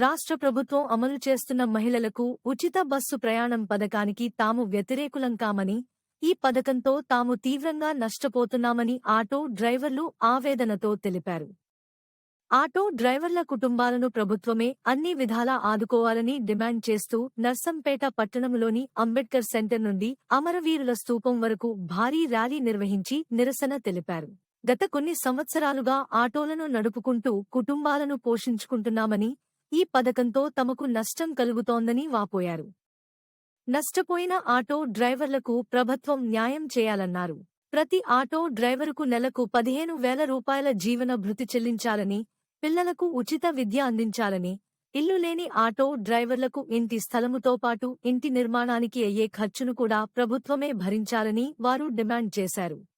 రాష్ట్ర ప్రభుత్వం అమలు చేస్తున్న మహిళలకు ఉచిత బస్సు ప్రయాణం పథకానికి తాము వ్యతిరేకులం కామని ఈ పథకంతో తాము తీవ్రంగా నష్టపోతున్నామని ఆటో డ్రైవర్లు ఆవేదనతో తెలిపారు. ఆటో డ్రైవర్ల కుటుంబాలను ప్రభుత్వమే అన్ని విధాలా ఆదుకోవాలని డిమాండ్ చేస్తూ నర్సంపేట పట్టణంలోని అంబేద్కర్ సెంటర్ నుండి అమరవీరుల స్తూపం వరకు భారీ ర్యాలీ నిర్వహించి నిరసన తెలిపారు. గత కొన్ని సంవత్సరాలుగా ఆటోలను నడుపుకుంటూ కుటుంబాలను పోషించుకుంటున్నామని ఈ పథకంతో తమకు నష్టం కలుగుతోందని వాపోయారు. నష్టపోయిన ఆటో డ్రైవర్లకు ప్రభుత్వం న్యాయం చేయాలన్నారు. ప్రతి ఆటో డ్రైవరుకు నెలకు పదిహేను వేల రూపాయల జీవన భృతి చెల్లించాలని పిల్లలకు ఉచిత విద్య అందించాలని ఇల్లు లేని ఆటో డ్రైవర్లకు ఇంటి స్థలముతో పాటు ఇంటి నిర్మాణానికి అయ్యే ఖర్చును కూడా ప్రభుత్వమే భరించాలని వారు డిమాండ్ చేశారు.